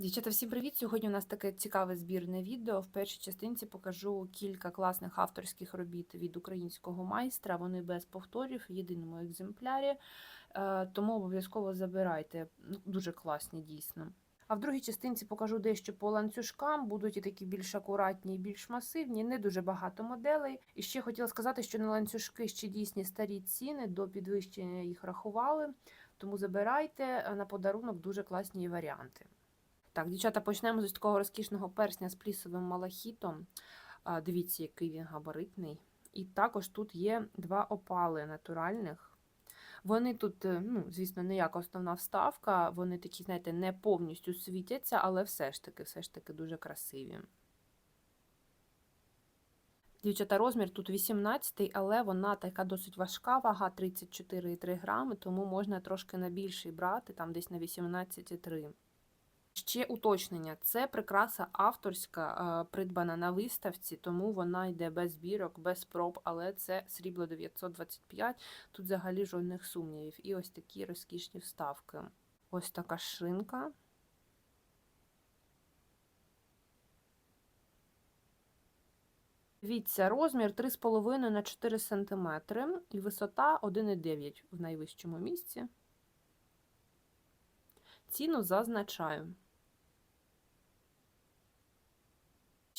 Дівчата, всім привіт! Сьогодні у нас таке цікаве збірне відео. В першій частинці покажу кілька класних авторських робіт від українського майстра. Вони без повторів, в єдиному екземплярі, Е, тому обов'язково забирайте. Ну, Дуже класні, дійсно. А в другій частинці покажу дещо по ланцюжкам. Будуть і такі більш акуратні і більш масивні, не дуже багато моделей. І ще хотіла сказати, що на ланцюжки ще дійсні старі ціни, до підвищення їх рахували. Тому забирайте е, на подарунок дуже класні варіанти. Так, дівчата, почнемо з такого розкішного персня з плісовим малахітом. Дивіться, який він габаритний. І також тут є два опали натуральних. Вони тут, е, ну, звісно, не як основна вставка, вони такі, знаєте, не повністю світяться, але все ж таки, все ж таки дуже красиві. Дівчата, розмір тут 18, але вона така досить важка, вага 34,3 грами, тому можна трошки на більший брати, там десь на 18,3. Ще уточнення: це прикраса авторська, е, придбана на виставці, тому вона йде без бірок, без проб, але це срібло 925. Тут взагалі жодних сумнівів. І ось такі розкішні вставки. Ось така шинка. Дивіться, розмір 3,5 на 4 см і висота 1,9 в найвищому місці. Ціну зазначаю.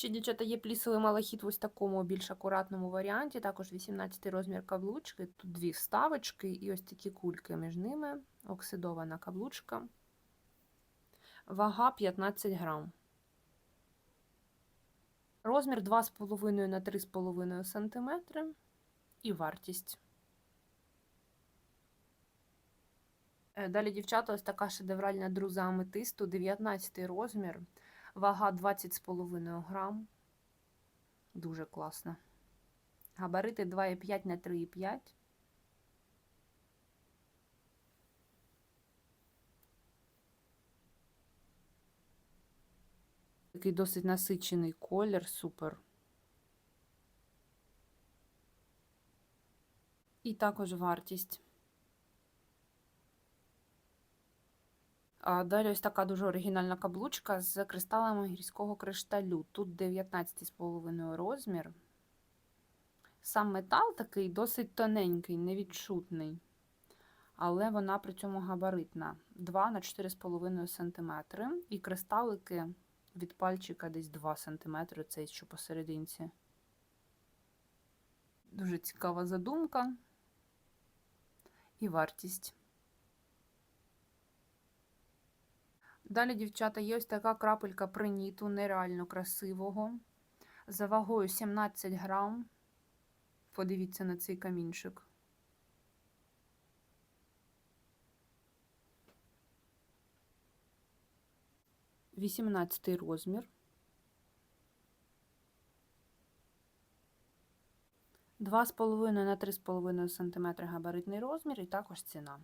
Ще, дівчата, є плісовий малахіт в ось такому більш акуратному варіанті. Також 18 розмір каблучки. Тут дві вставочки і ось такі кульки між ними. Оксидована каблучка. Вага 15 грам. Розмір 2,5 на 3,5 см. І вартість. Е, Далі, дівчата, ось така шедевральна друза аметисту, 19 розмір, вага 20,5 грам. Дуже класно. Габарити 2,5 на 3,5. Такий досить насичений колір, супер. І також вартість. Далі ось така дуже оригінальна каблучка з кристалами гірського кришталю. Тут 19,5 розмір. Сам метал такий досить тоненький, невідчутний. Але вона при цьому габаритна 2 на 4,5 см. І кристалики від пальчика десь 2 см, цей що посерединці. Дуже цікава задумка і вартість. Далі, дівчата, є ось така крапелька приніту, нереально красивого. За вагою 17 грам. Подивіться на цей камінчик. Вісімнадцятий розмір. Два з половиною на три з половиною сантиметри габаритний розмір і також ціна.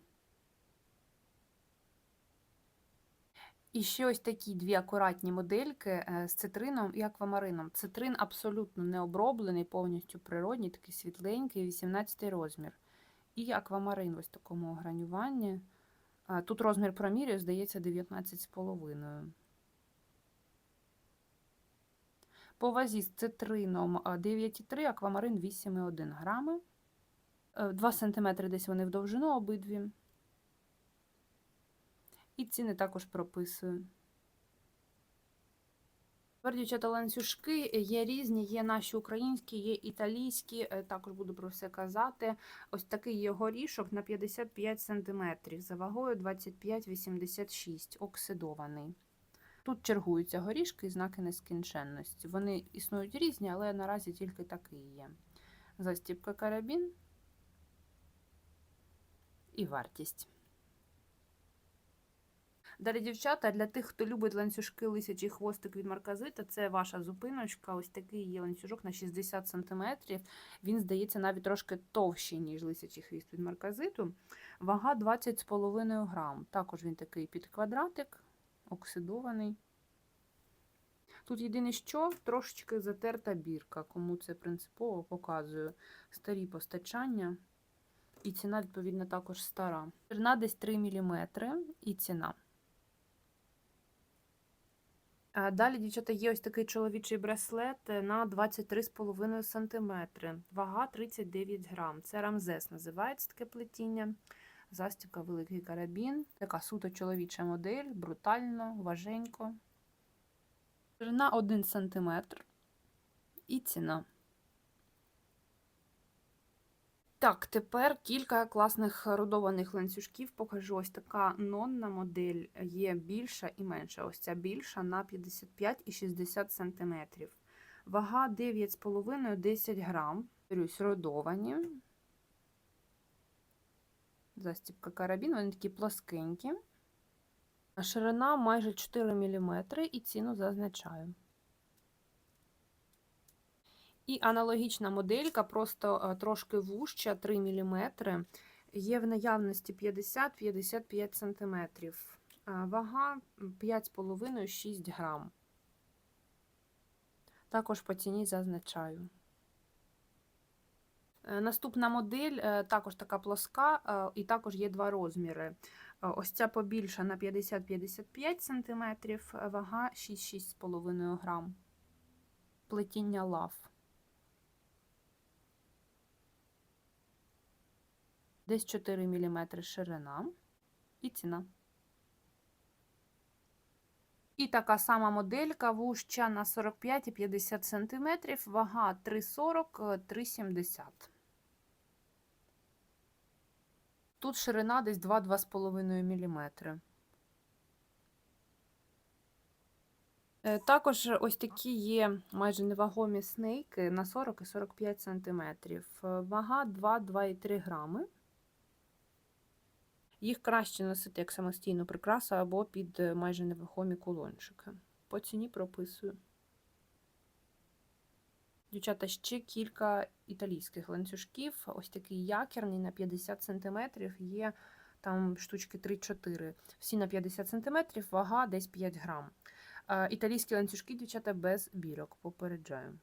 І ще ось такі дві акуратні модельки е, з цитрином і аквамарином. Цитрин абсолютно не оброблений, повністю природній, такий світленький, 18 розмір. І аквамарин в ось такому огранюванні. Тут розмір промірю, здається, 19,5. По вазі з цитрином 9,3, аквамарин 8,1 грами. 2 см десь вони в довжину обидві. І ціни також прописую. Тепер, дівчата, ланцюжки є різні, є наші українські, є італійські, е, також буду про все казати. Ось такий є горішок на 55 см, за вагою 25,86 оксидований. Тут чергуються горішки і знаки нескінченності. Вони існують різні, але наразі тільки такий є. Застіпка карабін і вартість. Далі, дівчата, для тих, хто любить ланцюжки лисячий хвостик від марказита, це ваша зупиночка. Ось такий є ланцюжок на 60 см. Він, здається, навіть трошки товщий, ніж лисячий хвіст від марказиту. Вага 20,5 грам. Також він такий під квадратик, оксидований. Тут єдине що, трошечки затерта бірка, кому це принципово показую. Старі постачання. І ціна, відповідно, також стара. Ширина десь 3 мм і ціна. Е, Далі, дівчата, є ось такий чоловічий браслет е, на 23,5 см. Вага 39 грам. Це рамзес називається таке плетіння. Застібка великий карабін. Така суто чоловіча модель, брутально, важенько. Ширина 1 см. І ціна. Так, тепер кілька класних родованих ланцюжків покажу. Ось така нонна модель є більша і менша. Ось ця більша на 55 і 60 см. Вага 9,5-10 грам. Повторюсь, родовані. Застібка карабін, вони такі плоскенькі. Ширина майже 4 мм і ціну зазначаю. І аналогічна моделька, просто е, трошки вужча, 3 мм. Є в наявності 50-55 см. Вага 5,5-6 грам. Також по ціні зазначаю. Е, Наступна модель е, також така плоска, і також є два розміри. Ось ця побільша на 50-55 см, вага 6-6,5 грам. Плетіння лав. Десь 4 мм ширина і ціна. І така сама моделька вуща на 45 і 50 см, вага 3,40-3,70. Тут ширина десь 2-2,5 мм. Е, Також ось такі є майже невагомі снейки на 40 і 45 см. Вага 2-2,3 грами. Їх краще носити як самостійну прикрасу або під е, майже невагомі кулончики. По ціні прописую. Дівчата, ще кілька італійських ланцюжків. Ось такий якірний на 50 см, є там штучки 3-4. Всі на 50 см, вага десь 5 грам. Італійські ланцюжки, дівчата, без бірок, попереджаю.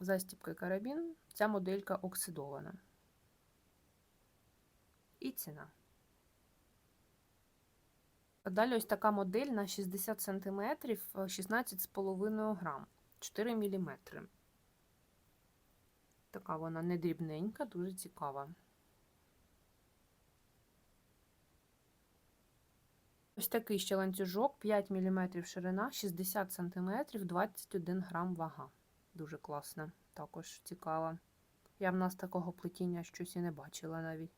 Застібка і карабін. Ця моделька оксидована. І ціна. Далі ось така модель на 60 см, 16,5 грам, 4 мм. Така вона не дрібненька, дуже цікава. Ось такий ще ланцюжок, 5 мм ширина, 60 см, 21 грам вага. Дуже класна, також цікава. Я в нас такого плетіння щось і не бачила навіть.